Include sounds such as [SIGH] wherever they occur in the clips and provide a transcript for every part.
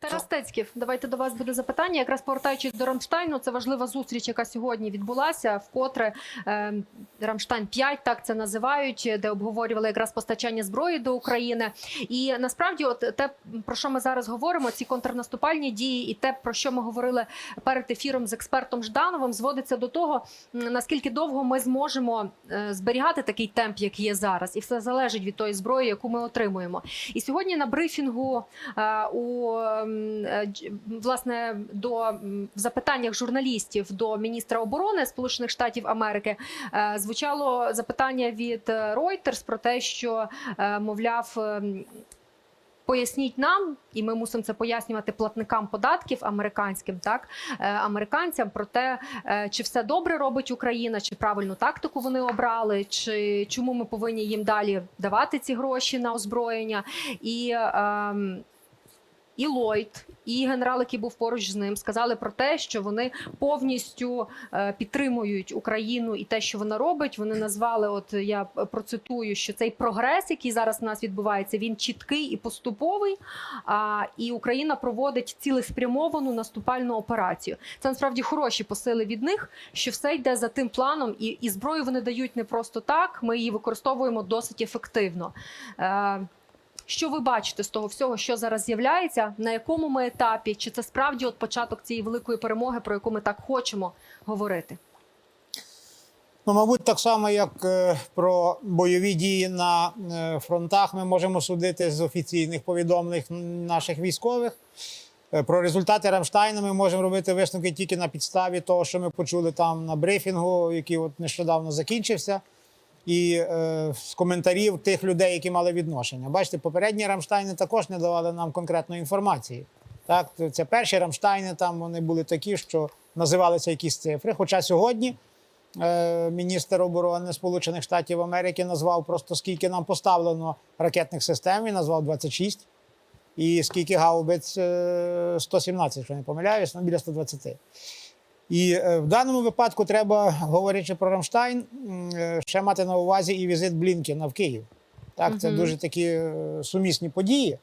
Тарас Стецьків, давайте до вас буде запитання. Якраз повертаючись до Рамштайну, це важлива зустріч, яка сьогодні відбулася. Вкотре е, Рамштайн 5 так це називають, де обговорювали якраз постачання зброї до України. І насправді, от те, про що ми зараз говоримо, ці контрнаступальні дії, і те, про що ми говорили перед ефіром з експертом Ждановим, зводиться до того, наскільки довго ми зможемо е, зберігати такий темп, як є зараз, і все залежить від тої зброї, яку ми отримуємо. І сьогодні на брифінгу е, у м, е, дж- власне до в запитаннях журналістів до міністра оборони Сполучених Штатів Америки е, звучало запитання від е, Reuters про те, що е, мовляв. ем, Поясніть нам, і ми мусимо це пояснювати платникам податків американським, так е, американцям про те, е, чи все добре робить Україна, чи правильну тактику вони обрали, чи чому ми повинні їм далі давати ці гроші на озброєння. І ем, і Ллойд, і генерал, який був поруч з ним, сказали про те, що вони повністю е, підтримують Україну і те, що вона робить. Вони назвали, от я процитую, що цей прогрес, який зараз у нас відбувається, він чіткий і поступовий. А, і Україна проводить цілеспрямовану наступальну операцію. Це насправді хороші посили від них, що все йде за тим планом, і, і зброю вони дають не просто так. Ми її використовуємо досить ефективно. Що ви бачите з того всього, що зараз з'являється? На якому ми етапі? Чи це справді от початок цієї великої перемоги, про яку ми так хочемо говорити? Ну, мабуть, так само, як е, про бойові дії на е, фронтах, ми можемо судити з офіційних повідомлень наших військових. Е, Про результати Рамштайна ми можемо робити висновки тільки на підставі того, що ми почули там на брифінгу, який от нещодавно закінчився, і е, з коментарів тих людей, які мали відношення. Бачите, попередні Рамштайни також не давали нам конкретної інформації. Так, це перші Рамштайни, там вони були такі, що називалися якісь цифри. Хоча сьогодні е, міністр оборони Сполучених Штатів Америки назвав просто скільки нам поставлено ракетних систем, він назвав 26. І скільки гаубиць е, 117, якщо не помиляюсь, ну біля 120. І е, в даному випадку треба, говорячи про Рамштайн, е, ще мати на увазі і візит Блінкена в Київ. Так, це дуже такі е, сумісні події.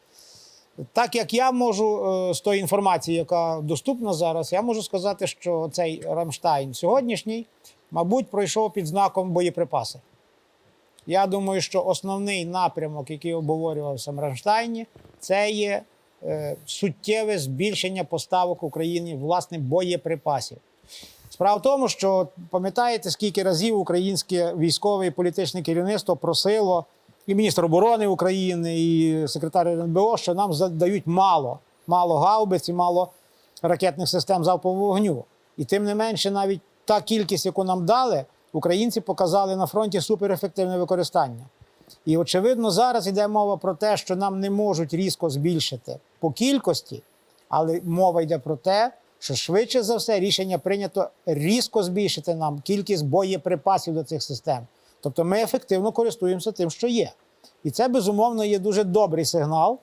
Так як я можу з тої інформації, яка доступна зараз, я можу сказати, що цей Рамштайн сьогоднішній, мабуть, пройшов під знаком боєприпаси. Я думаю, що основний напрямок, який обговорювався в Рамштайні, це є суттєве збільшення поставок Україні власне боєприпасів. Справа в тому, що пам'ятаєте, скільки разів українське військове і політичне керівництво просило і міністр оборони України, і секретар РНБО, що нам дають мало, мало гаубиць і мало ракетних систем залпового вогню. І тим не менше, навіть та кількість, яку нам дали, українці показали на фронті суперефективне використання. І очевидно, зараз йде мова про те, що нам не можуть різко збільшити по кількості, але мова йде про те, що швидше за все рішення прийнято різко збільшити нам кількість боєприпасів до цих систем. Тобто ми ефективно користуємося тим, що є. І це безумовно є дуже добрий сигнал.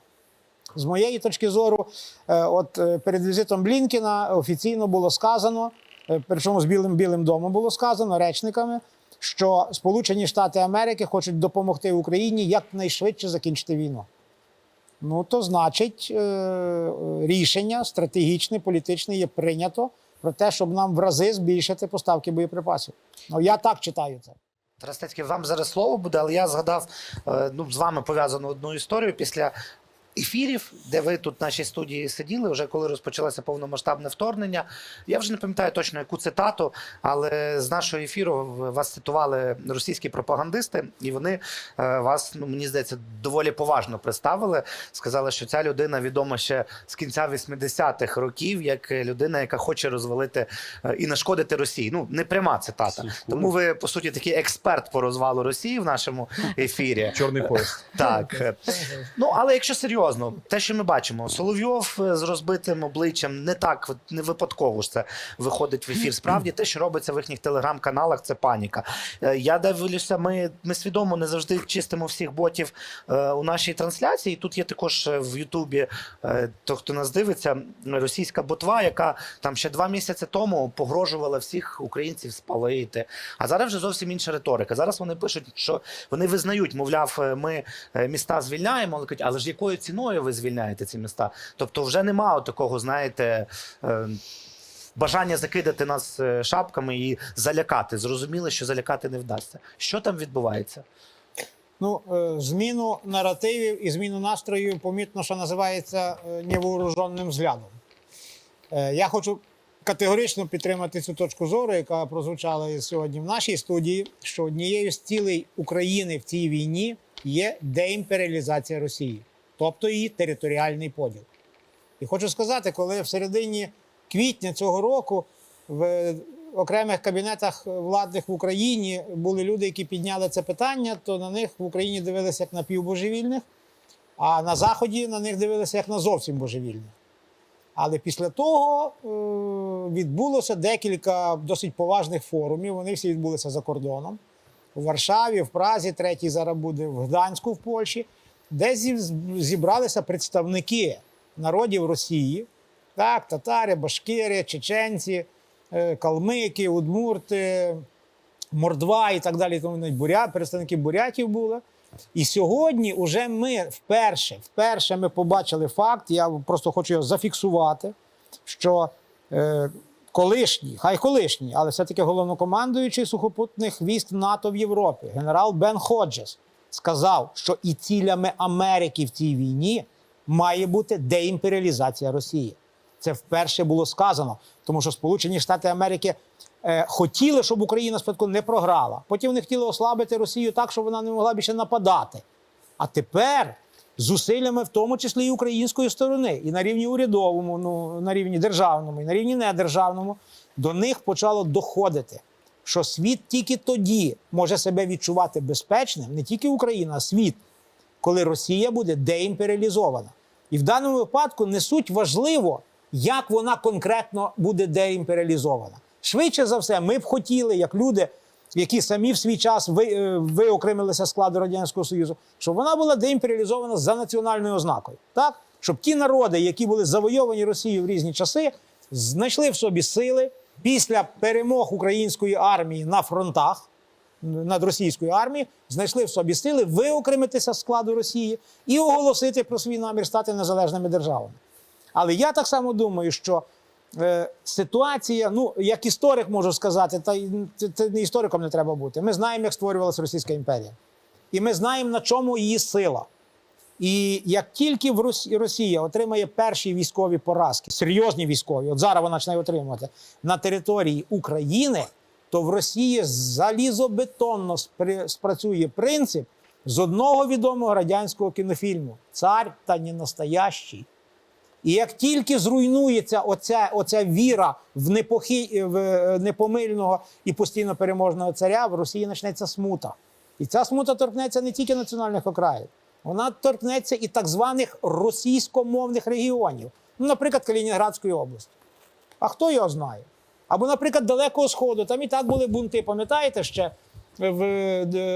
З моєї точки зору, е, от е, перед візитом Блінкіна офіційно було сказано, е, причому з Білим Білим домом було сказано речниками, що Сполучені Штати Америки хочуть допомогти Україні якнайшвидше закінчити війну. Ну, то значить, е, рішення стратегічне, політичне є прийнято про те, щоб нам в рази збільшити поставки боєприпасів. Ну, я так читаю це. Тарас Тецький, вам зараз слово буде, але я згадав е, ну, з вами пов'язану одну історію після ефірів, де ви тут в нашій студії сиділи, вже коли розпочалося повномасштабне вторгнення. Я вже не пам'ятаю точно яку цитату, але з нашого ефіру вас цитували російські пропагандисти, і вони е, вас, ну мені здається, доволі поважно представили. Сказали, що ця людина відома ще з кінця 80-х років, як людина, яка хоче розвалити е, і нашкодити Росії. Ну, не пряма цитата. Тому ви, по суті, такий експерт по розвалу Росії в нашому [LAUGHS] ефірі. Чорний пояс. Так. Ну, але якщо серйозно, те, що ми бачимо, Соловйов е, з розбитим обличчям не так, не випадково ж це виходить в ефір. Справді, те, що робиться в їхніх телеграм-каналах, це паніка. Е, Я дивлюся, ми, ми свідомо не завжди чистимо всіх ботів е, у нашій трансляції. Тут є також в Ютубі, то, хто нас дивиться, російська ботва, яка там ще два місяці тому погрожувала всіх українців спалити. А зараз вже зовсім інша риторика. Зараз вони пишуть, що вони визнають, мовляв, ми міста звільняємо, але кажуть, але ж якою ціною? Ціною ви звільняєте ці міста. Тобто, вже немає такого, знаєте. е, Бажання закидати нас е, шапками і залякати. Зрозуміло, що залякати не вдасться. Що там відбувається? Ну, е, зміну наративів і зміну настроїв помітно, що називається невооруженим взглядом. Я хочу категорично підтримати цю точку зору, яка прозвучала сьогодні в нашій студії, що однією з цілей України в цій війні є деімперіалізація Росії, тобто її територіальний поділ. І хочу сказати, коли в середині квітня цього року в окремих кабінетах владних в Україні були люди, які підняли це питання, то на них в Україні дивилися як на півбожевільних, а на Заході на них дивилися як на зовсім божевільних. Але після того е, відбулося декілька досить поважних форумів. Вони всі відбулися за кордоном. У Варшаві, в Празі, третій зараз буде в Гданську в Польщі, де зібралися представники народів Росії, так, татари, башкири, чеченці, е, калмики, удмурти, мордва і так далі. Тому буря, представники бурятів були. І сьогодні уже ми вперше, вперше ми побачили факт, я просто хочу його зафіксувати, що е, колишній, хай колишній, але все-таки головнокомандуючий сухопутних військ НАТО в Європі, генерал Бен Ходжес, сказав, що і цілями Америки в цій війні має бути деімперіалізація Росії. Це вперше було сказано, тому що Сполучені Штати Америки е, хотіли, щоб Україна спочатку не програла. Потім вони хотіли ослабити Росію так, щоб вона не могла більше нападати. А тепер зусиллями, в тому числі і української сторони, і на рівні урядовому, ну на рівні державному, і на рівні недержавному, до них почало доходити, що світ тільки тоді може себе відчувати безпечним, не тільки Україна, а світ, коли Росія буде деімперіалізована. І в даному випадку не суть важливо, як вона конкретно буде деімперіалізована. Швидше за все, ми б хотіли, як люди, які самі в свій час е, виокремилися складу Радянського Союзу, щоб вона була деімперіалізована за національною ознакою. Так? Щоб ті народи, які були завойовані Росією в різні часи, знайшли в собі сили після перемог української армії на фронтах над російською армією, знайшли в собі сили виокремитися з складу Росії і оголосити про свій намір стати незалежними державами. Але я так само думаю, що е, ситуація, ну як історик можу сказати, та це не істориком не треба бути. Ми знаємо, як створювалася Російська імперія, і ми знаємо, на чому її сила. І як тільки в Росі- Росія отримає перші військові поразки, серйозні військові, от зараз вона почне отримувати на території України, то в Росії залізобетонно спрацює принцип з одного відомого радянського кінофільму Цар та не настоящий. І як тільки зруйнується оця, оця віра в, непохи, в е, непомильного і постійно переможного царя, в Росії почнеться смута. І ця смута торкнеться не тільки національних окраїн, вона торкнеться і так званих російськомовних регіонів, ну, наприклад, Калінінградської області. А хто його знає? Або, наприклад, Далекого Сходу, там і так були бунти, пам'ятаєте ще в,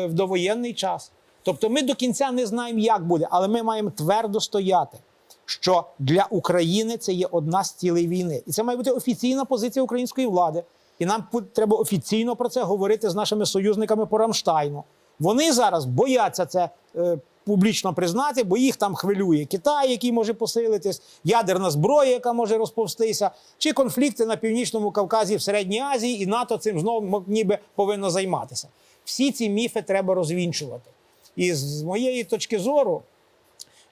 в, довоєнний час. Тобто ми до кінця не знаємо, як буде, але ми маємо твердо стояти, що для України це є одна з цілей війни. І це має бути офіційна позиція української влади. І нам треба офіційно про це говорити з нашими союзниками по Рамштайну. Вони зараз бояться це е, публічно признати, бо їх там хвилює Китай, який може посилитись, ядерна зброя, яка може розповстися, чи конфлікти на північному Кавказі в Середній Азії, і НАТО цим знову ніби повинно займатися. Всі ці міфи треба розвінчувати. І з моєї точки зору,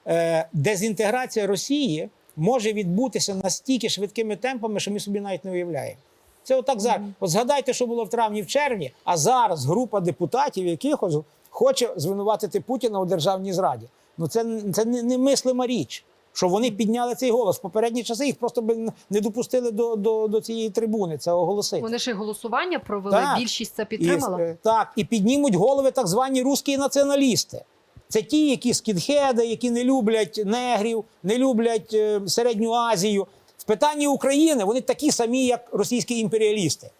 е, дезінтеграція Росії може відбутися настільки швидкими темпами, що ми собі навіть не уявляємо. Це отак зараз. От згадайте, що було в травні в червні, а зараз група депутатів якихось хоче звинуватити Путіна у державній зраді. Ну це, це не- немислима річ. Що вони підняли цей голос. В попередні часи їх просто би не допустили до, до, до цієї трибуни. Це оголосити. Вони і голосування провели. Так. Більшість це підтримала. е, так, і піднімуть голови так звані русські націоналісти. Це ті, які скінхеди, які не люблять негрів, не люблять е, Середню Азію. В питанні України вони такі самі, як російські імперіалісти.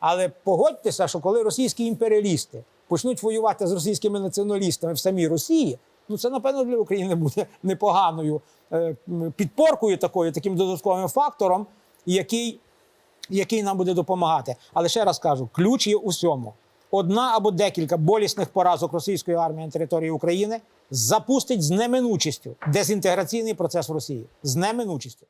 Але погодьтеся, що коли російські імперіалісти почнуть воювати з російськими націоналістами в самій Росії, ну це напевно для України буде [LAUGHS] непоганою е, підпоркою такою, таким додатковим фактором, який який нам буде допомагати. Але ще раз кажу: ключ є усьому. одна або декілька болісних поразок російської армії на території України запустить з неминучістю дезінтеграційний процес в Росії. З неминучістю.